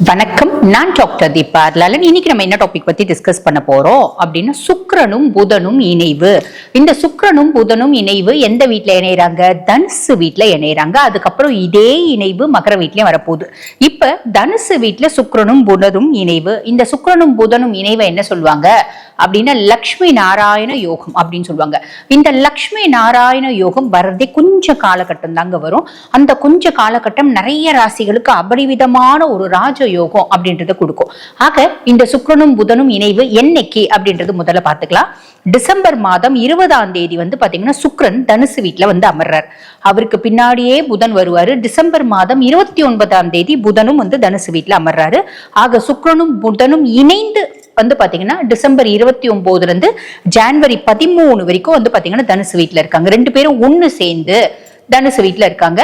வணக்கம். நான் டாக்டர் தீபா லாலன் இன்னைக்கு நம்ம என்ன டாபிக் பத்தி டிஸ்கஸ் பண்ண போறோம் அப்படின்னா சுக்கரனும் புதனும் இணைவு. இந்த சுக்கிரனும் புதனும் இணைவு எந்த வீட்டுல இணையறாங்க? தனுசு வீட்டுல இணையறாங்க. அதுக்கப்புறம் இதே இணைவு மகர வீட்லயும் வரப்போகுது. இப்ப தனுசு வீட்ல சுக்கரனும் புதனும் இணைவு. இந்த சுக்கரனும் புதனும் இணைவை என்ன சொல்லுவாங்க? அப்படின்னா லக்ஷ்மி நாராயண யோகம் அப்படின்னு சொல்லுவாங்க. இந்த லக்ஷ்மி நாராயண யோகம் வர்றதே கொஞ்ச காலகட்டம் தாங்க வரும். அந்த கொஞ்ச காலகட்டம் நிறைய ராசிகளுக்கு அபரிவிதமான ஒரு ராஜ யோகம் அப்படின்றத கொடுக்கும். ஆக இந்த சுக்கரனும் புதனும் இணைவு என்னைக்கு அப்படின்றது முதல்ல பார்த்துக்கலாம். டிசம்பர் மாதம் இருபதாம் தேதி வந்து பாத்தீங்கன்னா சுக்கிரன் தனுசு வீட்டுல வந்து அமர்றார். அவருக்கு பின்னாடியே புதன் வருவாரு. டிசம்பர் மாதம் இருபத்தி ஒன்பதாம் தேதி புதனும் வந்து தனுசு வீட்டுல அமர்றாரு. ஆக சுக்ரனும் புதனும் இணைந்து வந்து பாத்தீங்கன்னா டிசம்பர் இருபத்தி ஒன்பதுல இருந்து ஜான்வரி பதிமூணு வரைக்கும் வந்து பாத்தீங்கன்னா தனுசு வீட்டுல இருக்காங்க. ரெண்டு பேரும் ஒண்ணு சேர்ந்து தனுசு வீட்டுல இருக்காங்க.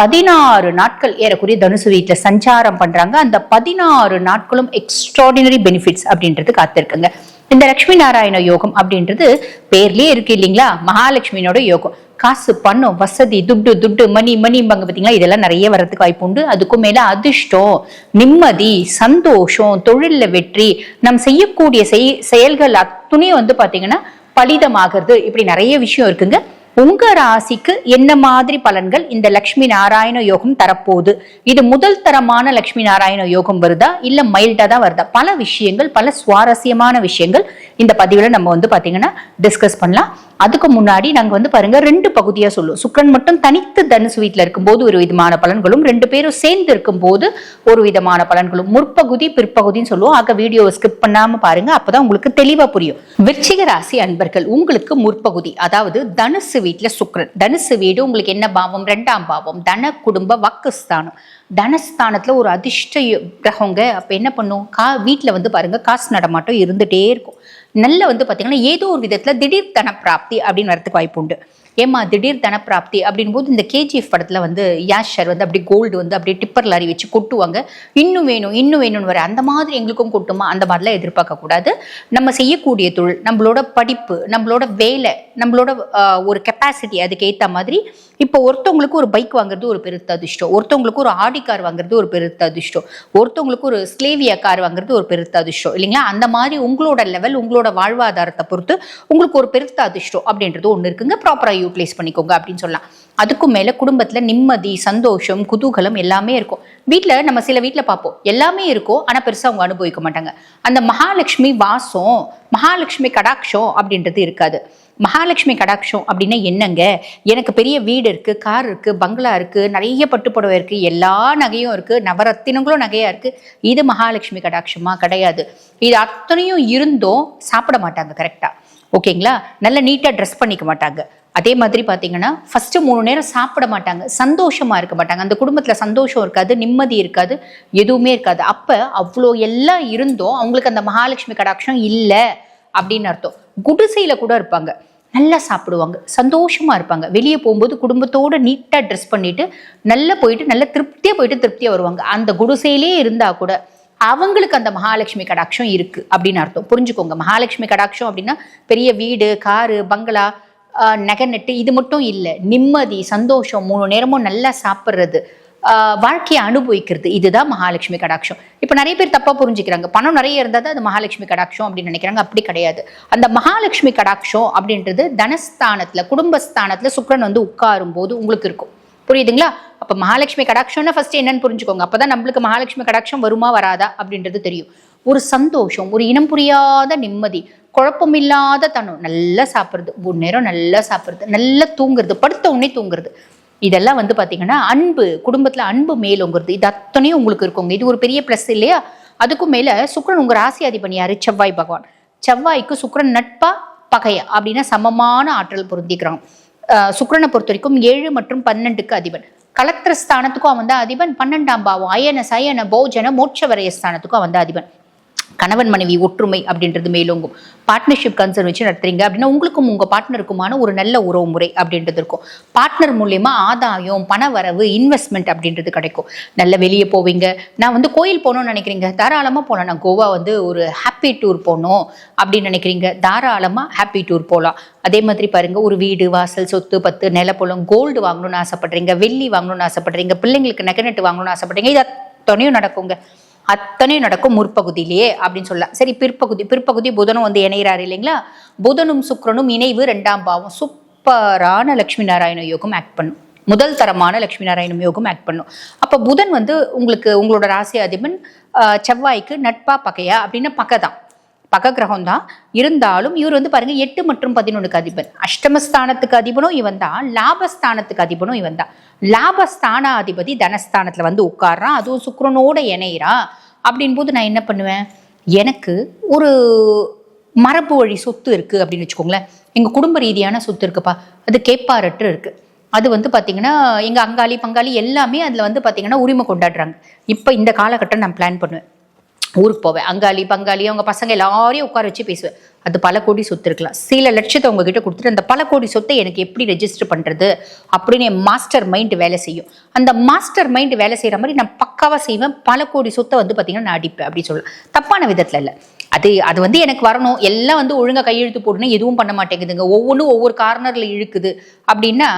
பதினாறு நாட்கள் ஏறக்குறைய தனுசு வீட்டில் சஞ்சாரம் பண்றாங்க. அந்த பதினாறு நாட்களும் எக்ஸ்ட்ராடினரி பெனிஃபிட்ஸ் அப்படின்றது காத்திருக்குங்க. இந்த லட்சுமி நாராயண யோகம் அப்படின்றது பேர்லயே இருக்கு இல்லைங்களா? மகாலட்சுமியோட யோகம். காசு பணம் வசதி துட்டு துட்டு மணி மணிம்பாங்க பார்த்தீங்களா இதெல்லாம் நிறைய வர்றதுக்கு வாய்ப்பு உண்டு. அதுக்கும் மேல அதிர்ஷ்டம் நிம்மதி சந்தோஷம் தொழிலில் வெற்றி நம் செய்யக்கூடிய செய் செயல்கள் அத்துணையும் வந்து பாத்தீங்கன்னா பலிதமாகிறது. இப்படி நிறைய விஷயம் இருக்குங்க. உங்க ராசிக்கு என்ன மாதிரி பலன்கள் இந்த லக்ஷ்மி நாராயண யோகம் தரப்போகுது? இது முதல் தரமான லக்ஷ்மி நாராயண யோகம் வருதா? இல்ல மைல்டா தான் வருதா? பல விஷயங்கள் பல சுவாரஸ்யமான விஷயங்கள் இந்த பதிவுல நம்ம வந்து பாத்தீங்கன்னா டிஸ்கஸ் பண்ணலாம். அதுக்கு முன்னாடி நாங்க வந்து பாருங்க ரெண்டு பகுதியா சொல்லுவோம். சுக்கரன் மட்டும் தனித்து தனுசு வீட்டுல இருக்கும்போது ஒரு விதமான பலன்களும் ரெண்டு பேரும் சேர்ந்து இருக்கும்போது ஒரு விதமான பலன்களும். முற்பகுதி பிற்பகுதின்னு சொல்லுவோம். ஆக வீடியோவை ஸ்கிப் பண்ணாம பாருங்க அப்பதான் உங்களுக்கு தெளிவா புரியும். விருச்சிக ராசி அன்பர்கள் உங்களுக்கு முற்பகுதி அதாவது தனுசு வீட்டில் சுக்ரன் தனுசு வீடு உங்களுக்கு என்ன பாவம்? ரெண்டாம் பாவம். தன குடும்ப வக்குஸ்தானம். தனஸ்தானத்தில் ஒரு அதிர்ஷ்ட கிரகங்க. அப்போ என்ன பண்ணும்? கா வீட்டில் வந்து பாருங்க காசு நடமாட்டம் இருந்துகிட்டே இருக்கும். நல்ல வந்து பார்த்திங்கன்னா ஏதோ ஒரு விதத்தில் திடீர் தன பிராப்தி அப்படின்னு வரதுக்கு வாய்ப்பு உண்டு. ஏமா திடீர் தன பிராப்தி அப்படின் போது இந்த கேஜிஎஃப் படத்தில் வந்து யாஷர் வந்து அப்படி கோல்டு வந்து அப்படியே டிப்பர் லாரி வச்சு கொட்டுவாங்க. இன்னும் வேணும் இன்னும் வேணும்னு வர அந்த மாதிரி எங்களுக்கும் கொட்டுமா? அந்த மாதிரிலாம் எதிர்பார்க்கக்கூடாது நம்ம செய்யக்கூடிய தொழில் நம்மளோட படிப்பு நம்மளோட வேலை நம்மளோட ஒரு கெப்பாசிட்டி அதுக்கு ஏற்ற மாதிரி இப்போ ஒருத்தவங்களுக்கு ஒரு பைக் வாங்குறது ஒரு பெருத்த அதிர்ஷ்டம். ஒருத்தவங்களுக்கு ஒரு ஆடி கார் வாங்குறது ஒரு பெருத்த அதிர்ஷ்டம். ஒருத்தவங்களுக்கு ஒரு ஸ்லேவியா கார் வாங்குறது ஒரு பெருத்த அதிர்ஷ்டம். இல்லைங்களா? அந்த மாதிரி உங்களோட லெவல் உங்களோட வாழ்வாதாரத்தை பொறுத்து உங்களுக்கு ஒரு பெருத்த அதிர்ஷ்டம் அப்படின்றது ஒன்று இருக்குங்க. ப்ராப்பராக யூட்டிலைஸ் பண்ணிக்கோங்க அப்படின்னு சொல்லலாம். அதுக்கும் மேலே குடும்பத்தில் நிம்மதி சந்தோஷம் குதூகலம் எல்லாமே இருக்கும். வீட்டில் நம்ம சில வீட்டில் பார்ப்போம். எல்லாமே இருக்கும். ஆனால் பெருசாக அவங்க அனுபவிக்க மாட்டாங்க. அந்த மகாலட்சுமி வாசம் மகாலட்சுமி கடாட்சம் அப்படின்றது இருக்காது. மகாலட்சுமி கடாட்சம் அப்படின்னா என்னங்க? எனக்கு பெரிய வீடு இருக்குது கார் இருக்குது பங்களா இருக்குது நிறைய பட்டுப்புடவை இருக்குது எல்லா நகையும் இருக்குது நவரத்தினங்களும் நகையாக இருக்குது இது மகாலட்சுமி கடாட்சமா? கிடையாது. இது அத்தனையும் இருந்தும் சாப்பிட மாட்டாங்க கரெக்டாக ஓகேங்களா? நல்ல நீட்டாக ட்ரெஸ் பண்ணிக்க மாட்டாங்க. அதே மாதிரி பார்த்தீங்கன்னா ஃபஸ்ட்டு மூணு நேரம் சாப்பிட மாட்டாங்க. சந்தோஷமாக இருக்க மாட்டாங்க. அந்த குடும்பத்தில் சந்தோஷம் இருக்காது நிம்மதி இருக்காது எதுவுமே இருக்காது. அப்போ அவ்வளோ எல்லாம் இருந்தும் அவங்களுக்கு அந்த மகாலட்சுமி கடாட்சம் இல்லை. அப்படின்னு அர்த்தம். குடிசையில கூட இருப்பாங்க. நல்லா சாப்பிடுவாங்க. சந்தோஷமா இருப்பாங்க. வெளியே போகும்போது குடும்பத்தோட நீட்டா ட்ரெஸ் பண்ணிட்டு நல்லா போயிட்டு நல்லா திருப்தியா போயிட்டு திருப்தியா வருவாங்க. அந்த குடிசையிலே இருந்தா கூட அவங்களுக்கு அந்த மகாலட்சுமி கடாட்சம் இருக்கு அப்படின்னு அர்த்தம். புரிஞ்சுக்கோங்க. மகாலட்சுமி கடாட்சம் அப்படின்னா பெரிய வீடு காரு பங்களா நெகை நகை நட்டு இது மட்டும் இல்லை. நிம்மதி சந்தோஷம் மூணு நேரமும் நல்லா சாப்பிட்றது. வாழ்க்கையை அனுபவிக்கிறது. இதுதான் மகாலட்சுமி கடாட்சம். இப்போ நிறைய பேர் தப்பாக புரிஞ்சுக்கிறாங்க. பணம் நிறைய இருந்தால் தான் அது மகாலட்சுமி கடாட்சம் அப்படின்னு நினைக்கிறாங்க. அப்படி கிடையாது. அந்த மகாலட்சுமி கடாட்சம் அப்படின்றது தனஸ்தானத்தில் குடும்பஸ்தானத்தில் சுக்கிரன் வந்து உட்காரும் போது உங்களுக்கு இருக்கும். புரியுதுங்களா? அப்போ மகாலட்சுமி கடாட்சம்னா ஃபர்ஸ்ட் என்னன்னு புரிஞ்சுக்கோங்க. அப்போ தான் நம்மளுக்கு மகாலட்சுமி கடாட்சம் வருமா வராதா அப்படின்றது தெரியும். ஒரு சந்தோஷம் ஒரு இனம் புரியாத நிம்மதி குழப்பமில்லாத தனம். நல்லா சாப்பிட்றது. ஒரு நேரம் நல்லா சாப்பிட்றது. நல்லா தூங்குறது. படுத்த உடனே தூங்குறது. இதெல்லாம் வந்து பார்த்தீங்கன்னா அன்பு குடும்பத்தில் அன்பு மேலோங்கிறது இது அத்தனையும் உங்களுக்கு இருக்குங்க. இது ஒரு பெரிய ப்ளஸ் இல்லையா? அதுக்கும் மேலே சுக்ரன் உங்கள் ராசி அதிபன் செவ்வாய் பகவான். செவ்வாய்க்கு சுக்கிரன் நட்பா பகையா அப்படின்னா சமமான ஆற்றல் பொருந்திக்கிறான். சுக்ரனை சுக்கிரனை பொறுத்த வரைக்கும் ஏழு மற்றும் பன்னெண்டுக்கு அதிபன். கலத்திர ஸ்தானத்துக்கும் அவன் தான் அதிபன். பன்னெண்டாம் பாவம் அயன சயன போஜன மோட்சவரைய ஸ்தானத்துக்கும் அவன் தான் அதிபன். கணவன் மனைவி ஒற்றுமை அப்படின்றது மேலோங்கும். பார்ட்னர்ஷிப் கன்சர்ன் வச்சு நடத்துறீங்க அப்படின்னா உங்களுக்கும் உங்க பார்ட்னருக்குமான ஒரு நல்ல உறவு முறை அப்படின்றது இருக்கும். பார்ட்னர் மூலியமா ஆதாயம் பண வரவு இன்வெஸ்ட்மெண்ட் அப்படின்றது கிடைக்கும். நல்ல வெளியே போவீங்க. நான் வந்து கோயில் போகணும்னு நினைக்கிறீங்க. தாராளமா போகலாம் நான் கோவா வந்து ஒரு ஹாப்பி டூர் போகணும் அப்படின்னு நினைக்கிறீங்க. தாராளமா ஹாப்பி டூர் போகலாம் அதே மாதிரி பாருங்க ஒரு வீடு வாசல் சொத்து பத்து நிலப்பொலம் கோல்டு வாங்கணும்னு ஆசைப்படுறீங்க வெள்ளி வாங்கணும்னு ஆசைப்படுறீங்க பிள்ளைங்களுக்கு நகை வாங்கணும்னு ஆசைப்படுறீங்க இது அத்தனையும் நடக்குங்க. அத்தனை நடக்கும் முற்பகுதியிலேயே அப்படின்னு சொல்லலாம். சரி பிற்பகுதி பிற்பகுதி புதனும் வந்து இணைகிறாரு இல்லைங்களா? புதனும் சுக்கிரனும் இணைவு ரெண்டாம் பாவம். சூப்பரான லக்ஷ்மி நாராயண யோகம் ஆக்ட் பண்ணும். முதல் தரமான லக்ஷ்மி நாராயணம் யோகம் ஆக்ட் பண்ணும். அப்போ புதன் வந்து உங்களுக்கு உங்களோட ராசி அதிபன் செவ்வாய்க்கு நட்பா பகையா அப்படின்னா பக்கை தான் பக கிரகம் தான் இருந்தாலும் இவர் வந்து பாருங்க எட்டு மற்றும் பதினொன்றுக்கு அதிபன். அஷ்டமஸ்தானத்துக்கு அதிபனும் இவன் தான் லாபஸ்தானத்துக்கு அதிபனும் இவன் தான் லாபஸ்தான அதிபதி தனஸ்தானத்துல வந்து உட்கார்றான். அதுவும் சுக்கரனோட இணையிறான் அப்படின் போது நான் என்ன பண்ணுவேன்? எனக்கு ஒரு மரபு வழி சொத்து இருக்கு அப்படின்னு வச்சுக்கோங்களேன். எங்க குடும்ப ரீதியான சொத்து இருக்குப்பா. அது கேப்பாரற்று இருக்கு. அது வந்து பாத்தீங்கன்னா எங்க அங்காளி பங்காளி எல்லாமே அதுல வந்து பாத்தீங்கன்னா உரிமை கொண்டாடுறாங்க. இப்போ இந்த காலகட்டம் நான் பிளான் பண்ணுவேன். ஊருக்கு போவேன். அங்காளி பங்காளி அவங்க பசங்க எல்லாரையும் உட்கார வச்சு பேசுவேன். அது பல கோடி சொத்து இருக்கலாம். சில லட்சத்தை உங்ககிட்ட கொடுத்துட்டு அந்த பல கோடி சொத்தை எனக்கு எப்படி ரெஜிஸ்டர் பண்ணுறது அப்படின்னு என் மாஸ்டர் மைண்ட் வேலை செய்யும். அந்த மாஸ்டர் மைண்ட் வேலை செய்கிற மாதிரி நான் பக்காவாக செய்வேன். பல கோடி சொத்தை வந்து பார்த்திங்கன்னா நான் அடிப்பேன் அப்படி சொல்லலாம். தப்பான விதத்தில் இல்லை. அது அது வந்து எனக்கு வரணும். எல்லாம் வந்து ஒழுங்காக கையெழுத்து போடணும். எதுவும் பண்ண மாட்டேங்குதுங்க. ஒவ்வொன்றும் ஒவ்வொரு கார்னரில் இழுக்குது. அப்படின்னா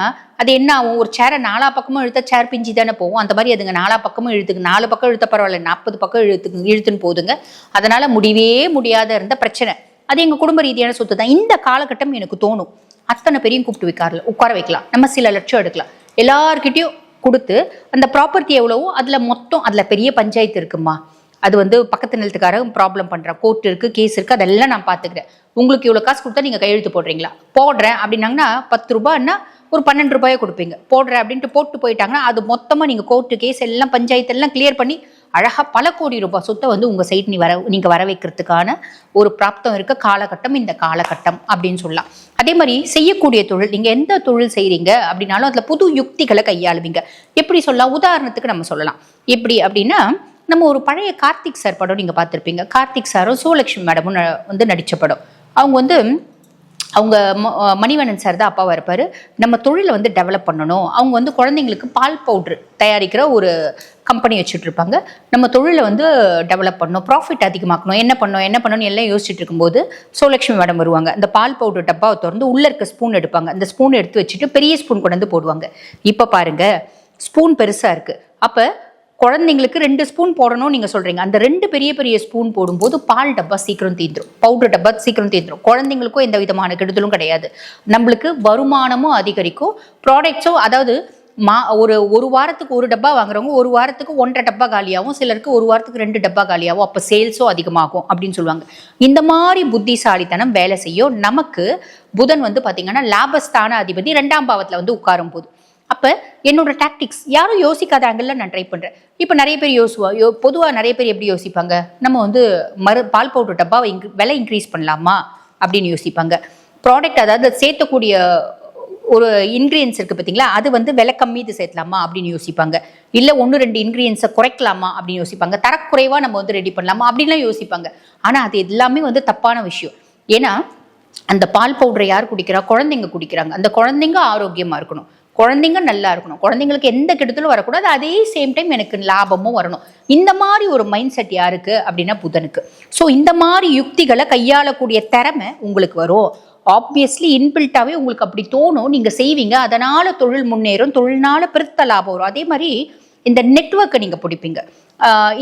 அது என்ன ஆகும்? ஒரு சேரை நாலா பக்கமும் இழுத்தா சேர் பிஞ்சு தானே போகும். அந்த மாதிரி அதுங்க நாலா பக்கமும் இழுத்துக்கு நாலு பக்கம் இழுத்த பரவாயில்ல நாற்பது பக்கம் இழுத்துக்கு இழுத்துன்னு போகுதுங்க. அதனால் முடியவே முடியாத இருந்த பிரச்சனை. அது எங்க குடும்ப ரீதியான சொத்து தான். இந்த காலகட்டம் எனக்கு தோணும். அத்தனை பேரையும் கூப்பிட்டு வைக்காரில் உட்கார வைக்கலாம். நம்ம சில லட்சம் எடுக்கலாம். எல்லார்கிட்டையும் கொடுத்து அந்த ப்ராப்பர்ட்டி எவ்வளவோ அதுல மொத்தம் அதுல பெரிய பஞ்சாயத்து இருக்குமா? அது வந்து பக்கத்து நிலத்துக்காரங்க ப்ராப்ளம் பண்ணுறேன் கோர்ட் இருக்கு கேஸ் இருக்கு அதெல்லாம் நான் பாத்துக்கிறேன் உங்களுக்கு இவ்வளவு காசு கொடுத்தா நீங்க கையெழுத்து போடுறீங்களா? போடுறேன் அப்படின்னாங்கன்னா பத்து ரூபாய்னா ஒரு பன்னெண்டு ரூபாயை கொடுப்பீங்க. போடுறேன் அப்படின்ட்டு போட்டு போயிட்டாங்கன்னா அது மொத்தமா நீங்க கோர்ட்டு கேஸ் எல்லாம் பஞ்சாயத்து எல்லாம் கிளியர் பண்ணி அழகாக பல கோடி ரூபாய் சொத்தை வந்து உங்கள் சைட் நீ வர நீங்கள் வர வைக்கிறதுக்கான ஒரு பிராப்தம் இருக்க காலகட்டம் இந்த காலகட்டம் அப்படின்னு சொல்லலாம். அதே மாதிரி செய்யக்கூடிய தொழில் நீங்கள் எந்த தொழில் செய்கிறீங்க அப்படின்னாலும் அதில் புது யுக்திகளை கையாளுவீங்க. எப்படி சொல்லலாம்? உதாரணத்துக்கு நம்ம சொல்லலாம். எப்படி அப்படின்னா நம்ம ஒரு பழைய கார்த்திக் சார் படம் நீங்கள் பார்த்துருப்பீங்க. கார்த்திக் சாரும் சோலக்ஷ்மி மேடமும் ந- வந்து நடித்த படம். அவங்க வந்து அவங்க மணிவண்ணன் சார் தான் அப்பாவாக இருப்பார். நம்ம தொழிலை வந்து டெவலப் பண்ணணும். அவங்க வந்து குழந்தைங்களுக்கு பால் பவுட்ரு தயாரிக்கிற ஒரு கம்பெனி வச்சுட்ருப்பாங்க. நம்ம தொழிலை வந்து டெவலப் பண்ணணும். ப்ராஃபிட் அதிகமாக்கணும். என்ன பண்ணணும்? என்ன பண்ணணும்னு எல்லாம் யோசிச்சுட்டு இருக்கும்போது சோலக்ஷ்மி மேடம் வருவாங்க. இந்த பால் பவுடர் டப்பாவை திறந்து உள்ள இருக்க ஸ்பூன் எடுப்பாங்க. அந்த ஸ்பூன் எடுத்து வச்சுட்டு பெரிய ஸ்பூன் கொண்டு வந்து போடுவாங்க. இப்போ பாருங்க ஸ்பூன் பெருசாக இருக்குது அப்போ குழந்தைங்களுக்கு ரெண்டு ஸ்பூன் போடணும் நீங்கள் சொல்கிறீங்க அந்த ரெண்டு பெரிய பெரிய ஸ்பூன் போடும்போது பால் டப்பா சீக்கிரம் தீந்துடும் பவுடர் டப்பா சீக்கிரம் தீந்துடும் குழந்தைங்களுக்கும் எந்த விதமான கெடுதலும் கிடையாது. நம்மளுக்கு வருமானமும் அதிகரிக்கும். ப்ராடக்ட்ஸும் அதாவது மா ஒரு ஒரு வாரத்துக்கு ஒரு டப்பா வாங்குறவங்க ஒரு வாரத்துக்கு ஒன்றரை டப்பா காலியாகும். சிலருக்கு ஒரு வாரத்துக்கு ரெண்டு டப்பா காலியாகும். அப்போ சேல்ஸும் அதிகமாகும் அப்படின்னு சொல்லுவாங்க. இந்த மாதிரி புத்திசாலித்தனம் வேலை செய்யும். நமக்கு புதன் வந்து பார்த்திங்கன்னா லாபஸ்தான அதிபதி ரெண்டாம் பாவத்தில் வந்து உட்காரும் போது அப்போ என்னோட டாக்டிக்ஸ் யாரும் யோசிக்காத ஆங்கிளில் நான் ட்ரை பண்ணுறேன் இப்போ நிறைய பேர் யோசுவா யோ பொதுவாக நிறைய பேர் எப்படி யோசிப்பாங்க? நம்ம வந்து மறு பால் பவுடர் டப்பாவை இன்க்ரி விலை இன்க்ரீஸ் பண்ணலாமா? அப்படின்னு யோசிப்பாங்க. ப்ராடக்ட் அதாவது சேர்த்தக்கூடிய ஒரு இன்க்ரீடியன்ஸ் இருக்குது பார்த்தீங்களா அது வந்து விலை கம்மி இது சேர்த்தலாமா? அப்படின்னு யோசிப்பாங்க. இல்லை ஒன்று ரெண்டு இன்க்ரீடியன்ஸை குறைக்கலாமா? அப்படின்னு யோசிப்பாங்க. தரக்குறைவாக நம்ம வந்து ரெடி பண்ணலாமா? அப்படின்லாம் யோசிப்பாங்க. ஆனால் அது எல்லாமே வந்து தப்பான விஷயம். ஏன்னா அந்த பால் பவுடரை யார் குடிக்கிறா? குழந்தைங்க குடிக்கிறாங்க. அந்த குழந்தைங்க ஆரோக்கியமாக இருக்கணும். குழந்தைங்க நல்லா இருக்கணும். குழந்தைங்களுக்கு எந்த கெடுதலும் வரக்கூடாது. அதே சேம் டைம் எனக்கு லாபமும் வரணும். இந்த மாதிரி ஒரு மைண்ட் செட் யாருக்கு அப்படின்னா புதனுக்கு. ஸோ இந்த மாதிரி யுக்திகளை கையாளக்கூடிய திறமை உங்களுக்கு வரும். ஆப்வியஸ்லி இன்பில்ட்டாகவே உங்களுக்கு அப்படி தோணும். நீங்கள் செய்வீங்க. அதனால் தொழில் முன்னேறும். தொழில்னால பெருத்த லாபம் வரும். அதே மாதிரி இந்த நெட்வொர்க்கை நீங்கள் பிடிப்பீங்க.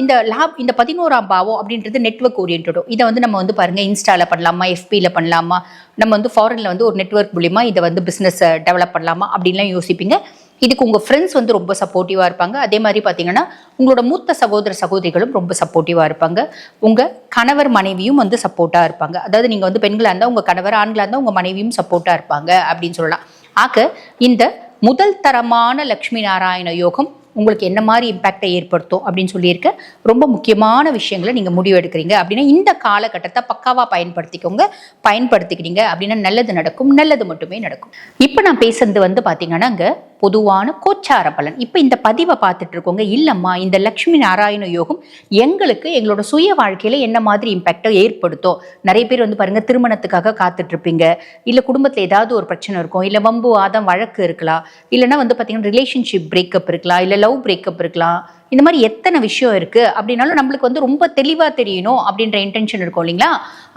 இந்த லாப் இந்த பதினோராம் பாவம் அப்படின்றது நெட்வொர்க் ஓரியன்டோ இதை வந்து நம்ம வந்து பாருங்கள் இன்ஸ்டாவில் பண்ணலாமா எஃபியில் பண்ணலாமா? நம்ம வந்து ஃபாரினில் வந்து ஒரு நெட்வொர்க் மூலியமா இதை வந்து பிஸ்னஸை டெவலப் பண்ணலாமா அப்படின்லாம் யோசிப்பீங்க. இதுக்கு உங்கள் ஃப்ரெண்ட்ஸ் வந்து ரொம்ப சப்போர்ட்டிவாக இருப்பாங்க. அதே மாதிரி பார்த்தீங்கன்னா உங்களோட மூத்த சகோதர சகோதரிகளும் ரொம்ப சப்போர்ட்டிவாக இருப்பாங்க. உங்கள் கணவர் மனைவியும் வந்து சப்போர்ட்டாக இருப்பாங்க. அதாவது நீங்கள் வந்து பெண்களாக இருந்தால் உங்கள் கணவர் ஆண்களாக இருந்தால் உங்கள் மனைவியும் சப்போர்ட்டாக இருப்பாங்க அப்படின்னு சொல்லலாம். ஆக இந்த முதல் தரமான லக்ஷ்மி நாராயண யோகம் உங்களுக்கு என்ன மாதிரி இம்பேக்டை ஏற்படுத்தும் அப்படின்னு சொல்லியிருக்க. ரொம்ப முக்கியமான விஷயங்களை நீங்கள் முடிவு எடுக்கிறீங்க. அப்படின்னா இந்த காலகட்டத்தை பக்காவாக பயன்படுத்திக்கோங்க. பயன்படுத்திக்கிட்டீங்க அப்படின்னா நல்லது நடக்கும் நல்லது மட்டுமே நடக்கும். இப்போ நான் பேசுறது வந்து பார்த்தீங்கன்னா அங்கே பொதுவான கோச்சார பலன். இப்போ இந்த பதிவை பார்த்துட்டு இருக்கோங்க இல்லைம்மா இந்த லக்ஷ்மி நாராயண யோகம் எங்களுக்கு எங்களோட சுய வாழ்க்கையில் என்ன மாதிரி இம்பேக்டை ஏற்படுத்தும் நிறைய பேர் வந்து பாருங்கள் திருமணத்துக்காக காத்துட்ருப்பீங்க. இல்லை குடும்பத்தில் ஏதாவது ஒரு பிரச்சனை இருக்கும். இல்லை வம்பு வாதம் வழக்கு இருக்கலாம். இல்லைன்னா வந்து பார்த்தீங்கன்னா ரிலேஷன்ஷிப் பிரேக்கப் இருக்கலாம். இல்லை லவ் பிரேக்கப் இருக்கலாம். இந்த மாதிரி எத்தனை விஷயம் இருக்கு? அப்படின்னாலும் நம்மளுக்கு வந்து ரொம்ப தெளிவாக தெரியணும் அப்படின்ற இன்டென்ஷன் இருக்கும் இல்லைங்களா?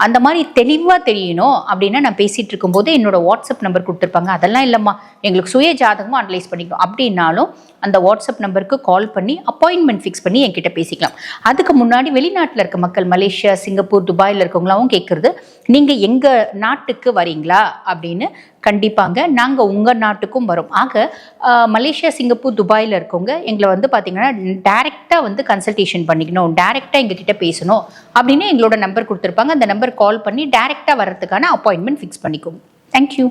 அந்த மாதிரி தெளிவாக தெரியணும் அப்படின்னா நான் பேசிட்டு இருக்கும்போது என்னோட வாட்ஸ்அப் நம்பர் கொடுத்துருப்பாங்க. அதெல்லாம் இல்லைம்மா. எங்களுக்கு சுய ஜாதகமும் அனலைஸ் பண்ணிக்கணும் அப்படின்னாலும் அந்த வாட்ஸ்அப் நம்பருக்கு கால் பண்ணி அப்பாயின்மெண்ட் ஃபிக்ஸ் பண்ணி என்கிட்ட பேசிக்கலாம். அதுக்கு முன்னாடி வெளிநாட்டில் இருக்க மக்கள் மலேசியா சிங்கப்பூர் துபாயில் இருக்கவங்களாவும் கேட்குறது நீங்கள் எங்கள் நாட்டுக்கு வரீங்களா? அப்படின்னு கண்டிப்பாங்க. நாங்கள் உங்கள் நாட்டுக்கும் வரோம். ஆக மலேசியா சிங்கப்பூர் துபாயில் இருக்கவங்க எங்களை வந்து பார்த்தீங்கன்னா டேரெக்டாக வந்து கன்சல்டேஷன் பண்ணிக்கணும் டேரெக்டாக எங்ககிட்ட பேசணும் அப்படின்னு எங்களோட நம்பர் கொடுத்துருப்பாங்க. அந்த நம்பர் கால் பண்ணி டேரெக்டாக வர்றதுக்கான அப்பாயின்மெண்ட் ஃபிக்ஸ் பண்ணிக்கோங்க. தேங்க்யூ